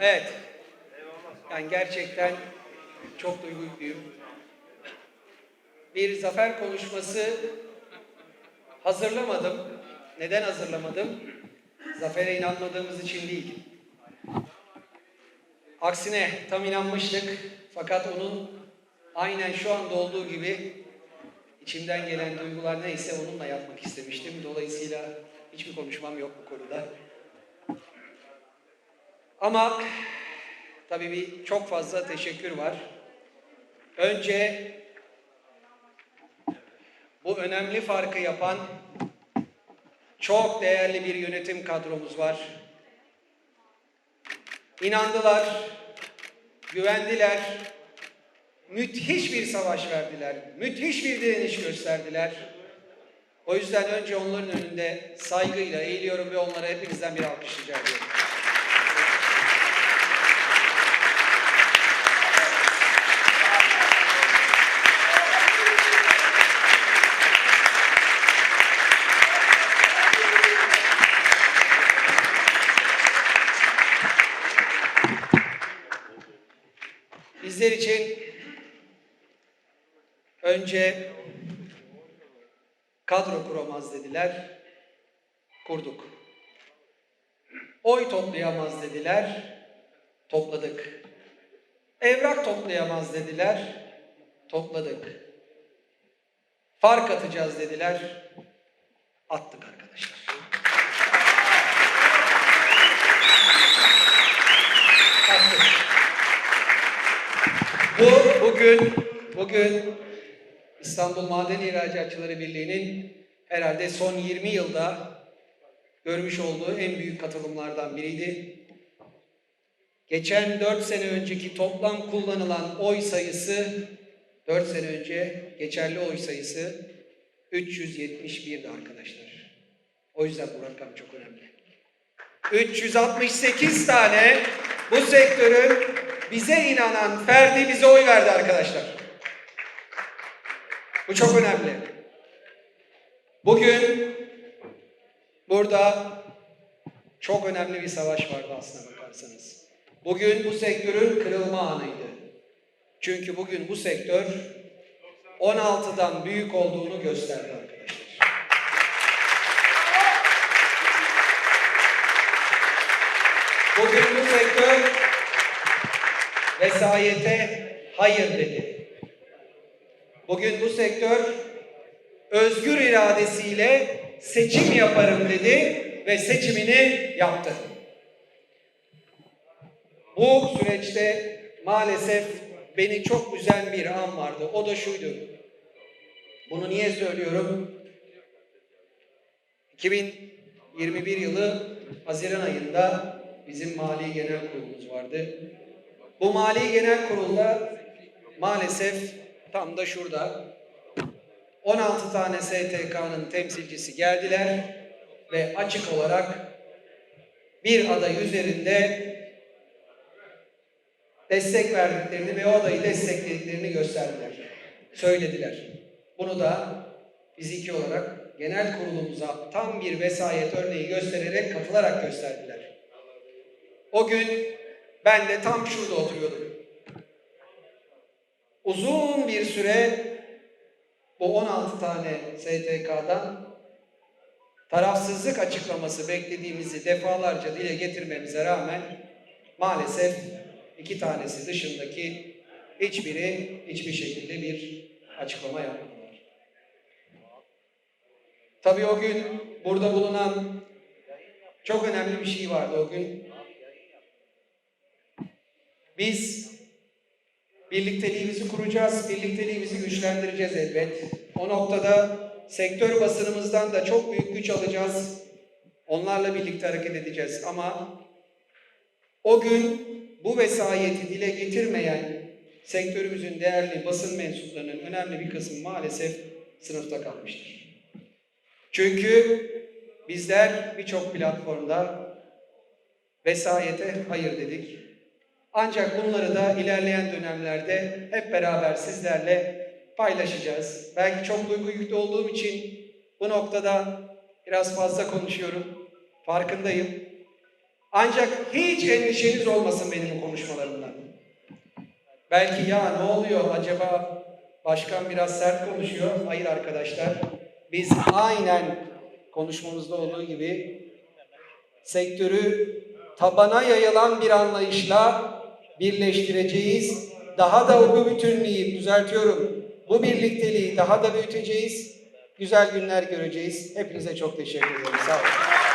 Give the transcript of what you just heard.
Evet. Yani gerçekten çok duyguluyum. Bir zafer konuşması hazırlamadım. Neden hazırlamadım? Zafere inanmadığımız için değil. Aksine tam inanmıştık. Fakat onun aynen şu anda olduğu gibi içimden gelen duygular neyse onunla yapmak istemiştim. Dolayısıyla hiçbir konuşmam yok bu konuda. Ama tabii bir çok fazla teşekkür var. Önce bu önemli farkı yapan çok değerli bir yönetim kadromuz var. İnandılar, güvendiler, müthiş bir savaş verdiler, müthiş bir direniş gösterdiler. O yüzden önce onların önünde saygıyla eğiliyorum ve onlara hepinizden bir alkış rica ediyorum. Bizler için önce kadro kuramaz dediler, kurduk. Oy toplayamaz dediler, topladık. Evrak toplayamaz dediler, topladık. Fark atacağız dediler, attık arkadaşlar. Attık. Bu bugün bugün İstanbul Maden İhracatçıları Birliği'nin herhalde son 20 yılda görmüş olduğu en büyük katılımlardan biriydi. Geçen 4 sene önceki toplam kullanılan oy sayısı 4 sene önce geçerli oy sayısı 371'di arkadaşlar. O yüzden bu rakam çok önemli. 368 tane bu sektörün bize inanan ferdi bize oy verdi arkadaşlar. Bu çok önemli. Bugün burada çok önemli bir savaş vardı aslına bakarsanız. Bugün bu sektörün kırılma anıydı. Çünkü bugün bu sektör 16'dan büyük olduğunu gösterdi arkadaşlar. Bugün bu sektör vesayete hayır dedi. Bugün bu sektör özgür iradesiyle seçim yaparım dedi ve seçimini yaptı. Bu süreçte maalesef beni çok üzen bir an vardı. O da şuydu. Bunu niye söylüyorum? 2021 yılı Haziran ayında bizim Mali Genel Kurulumuz vardı. Bu Mali Genel Kurulda maalesef tam da şurada 16 tane STK'nın temsilcisi geldiler ve açık olarak bir aday üzerinde destek verdiklerini ve o adayı desteklediklerini gösterdiler. Söylediler. Bunu da fiziki olarak genel kurulumuza tam bir vesayet örneği göstererek katılarak gösterdiler. O gün ben de tam şurada oturuyordum. Uzun bir süre bu 16 tane STK'dan tarafsızlık açıklaması beklediğimizi defalarca dile getirmemize rağmen maalesef iki tanesi dışındaki hiçbiri hiçbir şekilde bir açıklama yapmadılar. Tabii o gün burada bulunan çok önemli bir şey vardı o gün. Biz birlikteliğimizi kuracağız, birlikteliğimizi güçlendireceğiz elbet. O noktada sektör basınımızdan da çok büyük güç alacağız. Onlarla birlikte hareket edeceğiz ama o gün bu vesayeti dile getirmeyen sektörümüzün değerli basın mensuplarının önemli bir kısmı maalesef sınıfta kalmıştır. Çünkü bizler birçok platformda vesayete hayır dedik. Ancak bunları da ilerleyen dönemlerde hep beraber sizlerle paylaşacağız. Belki çok duygu yüklü olduğum için bu noktada biraz fazla konuşuyorum. Farkındayım. Ancak hiç endişeniz olmasın benim konuşmalarımdan. Belki ya ne oluyor acaba başkan biraz sert konuşuyor. Hayır arkadaşlar. Biz aynen konuşmamızda olduğu gibi sektörü tabana yayılan bir anlayışla birleştireceğiz. Daha da bu bütünlüğü düzeltiyorum. Bu birlikteliği daha da büyüteceğiz. Güzel günler göreceğiz. Hepinize çok teşekkür ederim. Sağ olun.